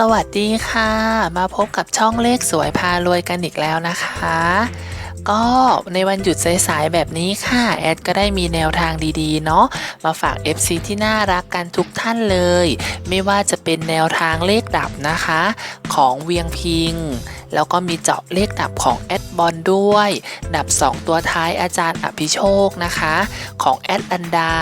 สวัสดีค่ะ มาพบกับช่องเลขสวยพารวยกันอีกแล้วนะคะ ก็ในวันหยุดสายๆแบบนี้ค่ะ แอดก็ได้มีแนวทางดีๆ เนาะมาฝาก FC ที่น่ารักกันทุกท่านเลย ไม่ว่าจะเป็นแนวทางเลขดับนะคะของเวียงพิง แล้วก็มีเจาะเลขดับของแอดบอลด้วย ดับ 2 ตัวท้ายอาจารย์อภิโชคนะคะ ของแอดอันดา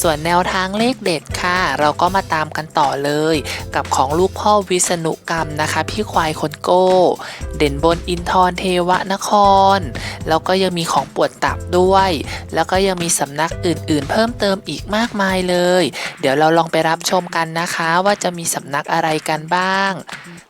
ส่วนแนวทางเลขเด็ดค่ะ เราก็มาตามกันต่อเลย กับของลูกพ่อวิษณุกรรมนะคะ พี่ควายคนโก้ เด่นบนอินทรเทวนคร แล้วก็ยังมีของปวดตับด้วย แล้วก็ยังมีสำนักอื่นๆ เพิ่มเติมอีกมากมายเลย เดี๋ยวเราลองไปรับชมกันนะคะว่าจะมีสำนักอะไรกันบ้าง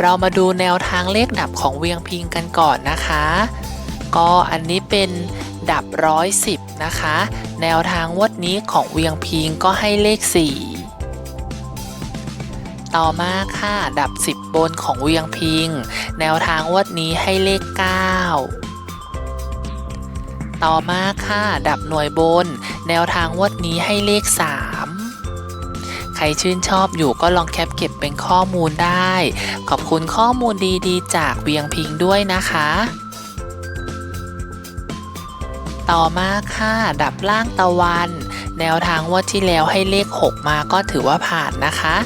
เรามาดูแนวทางเลขดับของเวียงพิงกันก่อนนะคะ ก็อันนี้เป็นดับร้อยสิบนะคะ แนวทางวดนี้ของเวียงพิงก็ให้เลข 4 ต่อมาค่ะดับ 10 บนของเวียงพิง แนวทางวดนี้ให้เลข 9 ต่อมาค่ะดับหน่วยบน แนวทางวดนี้ให้เลข 3 รชื่นชอบอยู่ก็ลองแคปเก็บเป็นข้อมูลได้ ขอบคุณข้อมูลดีๆ จากเวียงพิงด้วยนะคะ ต่อมาค่ะ ดับล่างตะวัน แนวทางงวดที่แล้วให้เลข 6 มาก็ถือว่าผ่านนะคะ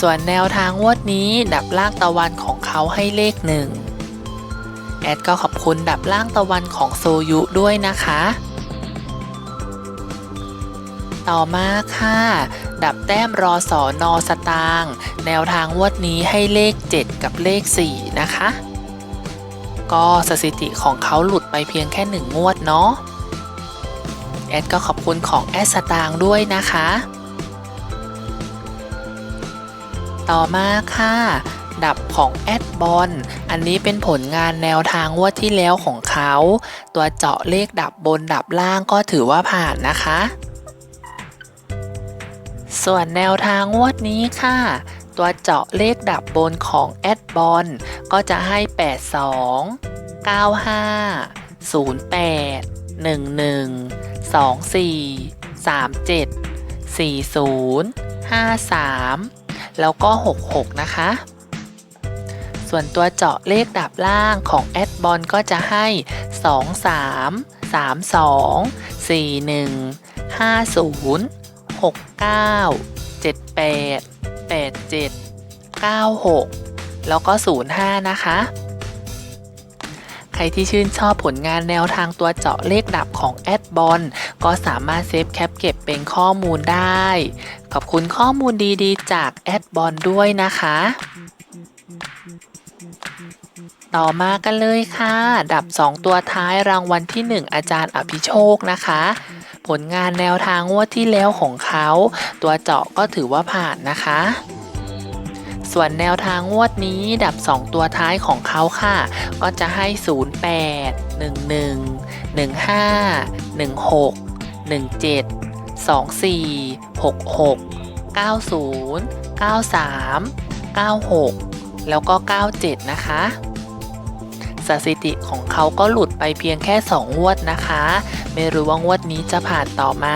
ส่วนแนวทางงวดนี้ดับล่างตะวันของเขาให้เลข1แอดก็ขอบคุณดับล่างตะวันของโซยุด้วยนะคะ ต่อมาค่ะ ดับแต้มรอสอนอสตางแนวทางวดนี้ให้เลข 7 กับเลข 4 นะคะ ก็สถิติของเขาหลุดไปเพียงแค่หนึ่งงวดเนาะแอดก็ขอบคุณของแอดสตางด้วยนะคะ ต่อมาค่ะ ดับของแอดบอล อันนี้เป็นผลงานแนวทางวดที่แล้วของเขา ตัวเจาะเลขดับบนดับล่างก็ถือว่าผ่านนะคะ ส่วนแนวทางงวดนี้ค่ะ ตัวเจาะเลขดับบนของแอดบอลก็จะให้ 82 95 08 11 24 37 40 53 แล้วก็ 66 นะคะ ส่วนตัวเจาะเลขดับล่างของแอดบอลก็จะให้ 23 32 41 50 69 78 87 96แล้วก็05นะคะ ใครที่ชื่นชอบผลงานแนวทางตัวเจาะเลขดับของแอดบอลก็สามารถเซฟแคปเก็บเป็นข้อมูลได้ ขอบคุณข้อมูลดีๆ จากแอดบอลด้วยนะคะ ต่อมากันเลยค่ะ ดับ 2 ตัวท้ายรางวัลที่ 1 อาจารย์อภิโชคนะคะ ผลงานแนวทางงวดที่แล้วของเขา ตัวเจาะก็ถือว่าผ่านนะคะ ส่วนแนวทางงวดนี้ดับ 2 ตัวท้ายของเขาค่ะ ก็จะให้ 08 11 15 16 17 24 66 90 93 96 แล้วก็ 97 นะคะ สถิติของเขาก็หลุดไปเพียงแค่ 2 งวดนะคะ ไม่รู้ว่างวดนี้จะผ่านต่อไหม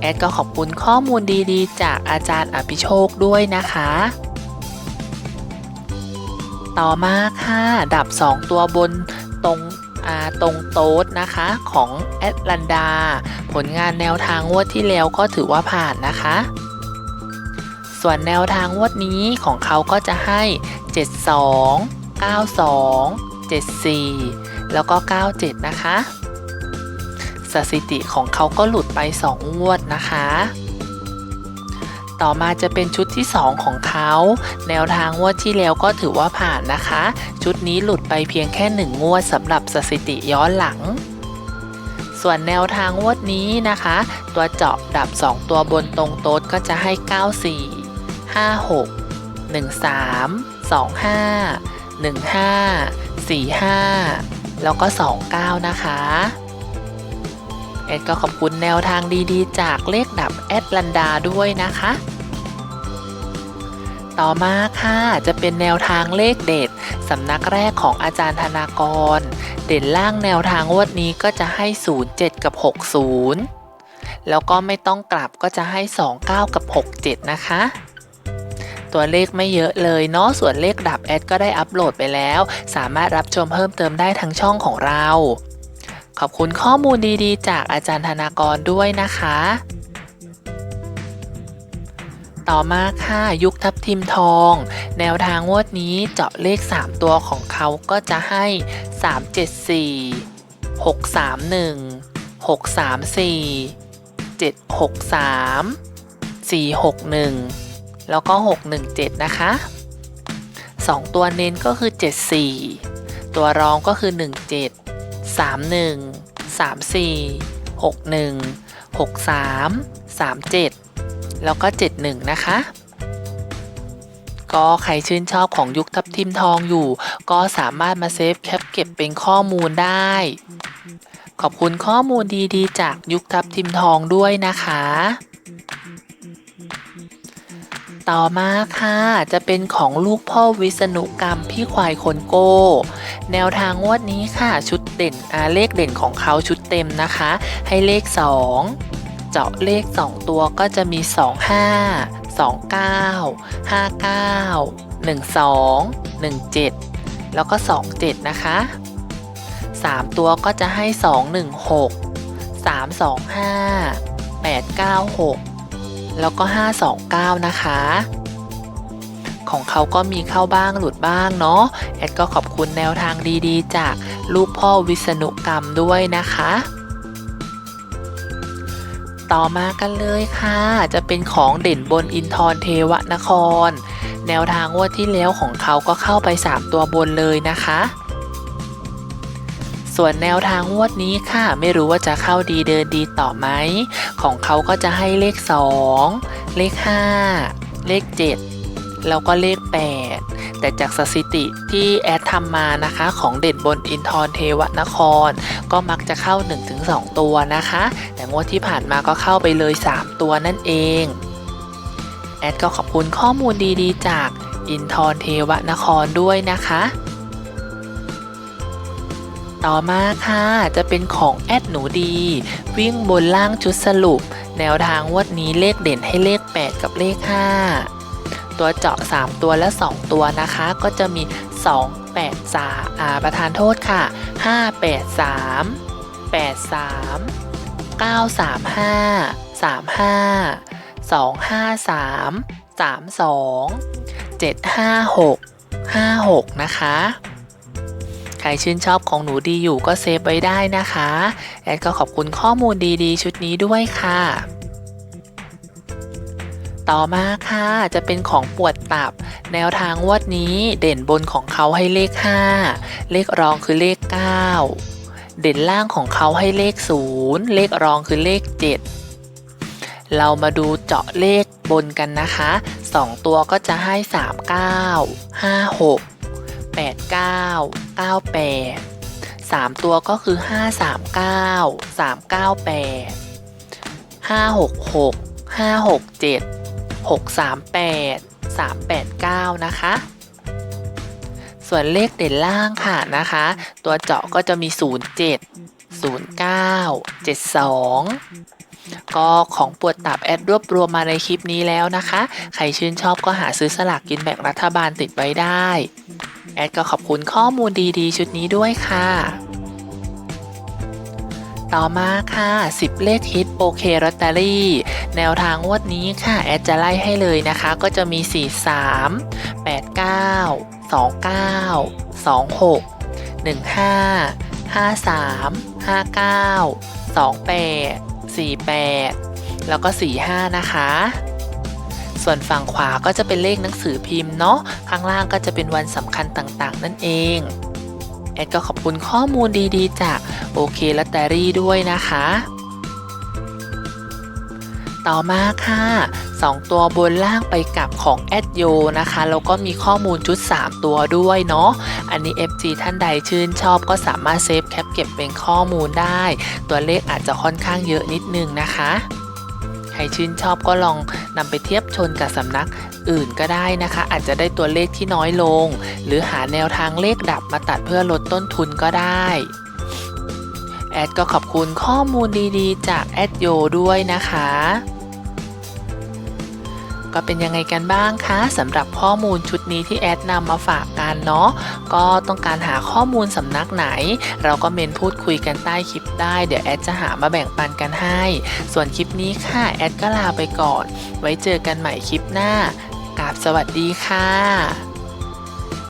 แอดก็ขอบคุณข้อมูลดีๆ จากอาจารย์อภิโชคด้วยนะคะ ต่อมาค่ะดับ 2 ตัวบนตรงตรงโต๊ดนะคะของแอดลันดา ผลงานแนวทางงวดที่แล้วก็ถือว่าผ่านนะคะ ส่วนแนวทางงวดนี้ของเขาก็จะให้ 72 92 74 แล้วก็ 97 นะคะ สถิติของเขาก็หลุดไป 2 งวดนะคะ ต่อมาจะเป็นชุดที่ 2 ของเขา แนวทางงวดที่แล้วก็ถือว่าผ่านนะคะ ชุดนี้หลุดไปเพียงแค่ 1 งวดสำหรับสถิติย้อนหลังส่วนแนวทางงวดนี้นะคะ ตัวเจาะดับ 2 ตัวบนตรงโต๊ดก็จะให้ 94 56 13 25 15 45 แล้วก็ 29 นะคะแอดก็ขอบคุณแนวทางดีๆ จากเลขดับแอดลันดาด้วยนะคะ ต่อมาค่ะจะเป็นแนวทางเลขเด็ดสำนักแรกของอาจารย์ธนากร เด่นล่างแนวทางวดนี้ก็จะให้ 07 กับ 60 แล้วก็ไม่ต้องกลับก็จะให้ 29 กับ 67 นะคะ ตัวเลขไม่เยอะเลยเนาะส่วนเลขดับแอดก็ได้อัปโหลดไปแล้ว สามารถรับชมเพิ่มเติมได้ทางช่องของเรา ขอบคุณข้อมูลดีๆ จากอาจารย์ธนากรด้วยนะคะ ต่อมาค่ะยุคทับทิมทอง แนวทางงวดนี้เจาะเลข 3 ตัวของเขาก็จะให้ 374 631 634 763 461 แล้วก็ 617 นะคะ 2 ตัวเน้นก็คือ 74 ตัวรองก็คือ 17 31 34 61 63 37 แล้วก็ 71 นะคะ ก็ใครชื่นชอบของยุคทับทิมทองอยู่ ก็สามารถมาเซฟแคปเก็บเป็นข้อมูลได้ ขอบคุณข้อมูลดีๆ จากยุคทับทิมทองด้วยนะคะ ต่อมาค่ะ จะเป็นของลูกพ่อวิษณุกรรมพี่ควายคนโก้ แนวทางงวดนี้ค่ะชุดเด่นอาเลขเด่นของเขาชุดเต็มนะคะ ให้เลข 2 เจาะเลข 2 ตัวก็จะมี 25 29 59 12 17 แล้วก็ 27 นะคะ 3 ตัวก็จะให้ 216 325 896 แล้วก็ 529 นะคะ ของเขาก็มีเข้าบ้างหลุดบ้างเนาะแอดก็ขอบคุณแนวทางดีๆ จากลูกพ่อวิษณุกรรมด้วยนะคะ ต่อมากันเลยค่ะ จะเป็นของเด่นบนอินทรเทวนคร แนวทางงวดที่แล้วของเขาก็เข้าไป 3 ตัวบนเลยนะคะ ส่วนแนวทางงวดนี้ค่ะ ไม่รู้ว่าจะเข้าดีเดินดีต่อไหม ของเขาก็จะให้เลข 2 เลข 5 เลข 7 แล้วก็เลข 8 แต่จากสถิติที่แอดทำมานะคะของเด่นบนอินทรเทวนคร ก็มักจะเข้า 1-2 ตัวนะคะ แต่งวดที่ผ่านมาก็เข้าไปเลย 3 ตัวนั่นเอง แอดก็ขอบคุณข้อมูลดีๆ จากอินทรเทวนครด้วยนะคะ ต่อมาค่ะจะเป็นของแอดหนูดี วิ่งบนล่างชุดสรุป แนวทางงวดนี้เลขเด่นให้เลข 8 กับเลข 5 ตัวเจาะ 3 ตัวและ 2 ตัวนะคะ ก็จะมี 2 8 3อ่าประธานโทษค่ะ 5 8 3 8 3 9 3 5 3 5 2 5 3 3 2 7 5 6 5 6 นะคะ ใครชื่นชอบของหนูดีอยู่ก็เซฟไว้ได้นะคะ แอดก็ขอบคุณข้อมูลดีๆ ชุดนี้ด้วยค่ะ ต่อมาค่ะจะเป็นของปวดตับ แนวทางวดนี้เด่นบนของเขาให้เลข 5 เลขรองคือเลข 9 เด่นล่างของเขาให้เลข 0 เลขรองคือเลข 7เรามาดูเจาะเลขบนกันนะคะ 2 ตัวก็จะให้ 39 56 89 98 3 ตัวก็คือ 539 398 566 567 638 389 นะคะ ส่วนเลขเด่นล่างค่ะนะคะ ตัวเจาะก็จะมี 07 09 72 ก็ของปวดตับแอดรวบรวมมาในคลิปนี้แล้วนะคะ ใครชื่นชอบก็หาซื้อสลากกินแบ่งรัฐบาลติดไว้ได้ แอดก็ขอบคุณข้อมูลดีๆ ชุดนี้ด้วยค่ะ ต่อมาค่ะ 10 เลขฮิตโอเคลอตเตอรี่ แนวทางงวดนี้ค่ะ แอดจะไล่ให้เลยนะคะ ก็จะมี 43 89 29 26 15 53 59 28 48 แล้วก็ 45 นะคะ ส่วนฝั่งขวาก็จะเป็นเลขหนังสือพิมพ์เนาะ ข้างล่างก็จะเป็นวันสำคัญต่างๆ นั่นเองแอดก็ขอบคุณข้อมูลดีๆ จากโอเคลอตเตรี่ด้วยนะคะ ต่อมาค่ะ2 ตัวบนล่างไปกลับของแอดโยนะคะ แล้วก็มีข้อมูลชุด 3 ตัวด้วยเนาะ อันนี้ FG ท่านใดชื่นชอบก็สามารถเซฟแคปเก็บเป็นข้อมูลได้ ตัวเลขอาจจะค่อนข้างเยอะนิดนึงนะคะ รชื่นชอบก็ลองนำไปเทียบชนกับสำนักอื่นก็ได้นะคะ อาจจะได้ตัวเลขที่น้อยลง หรือหาแนวทางเลขดับมาตัดเพื่อลดต้นทุนก็ได้แอดก็ขอบคุณข้อมูลดีๆ จากแอดโยด้วยนะคะ ก็เป็นยังไงกันบ้างคะสำหรับข้อมูลชุดนี้ที่แอดนำมาฝากกันเนาะก็ต้องการหาข้อมูลสำนักไหน เราก็เมนพูดคุยกันใต้คลิปได้ เดี๋ยวแอดจะหามาแบ่งปันกันให้ ส่วนคลิปนี้ค่ะแอดก็ลาไปก่อน ไว้เจอกันใหม่คลิปหน้ากราบสวัสดีค่ะ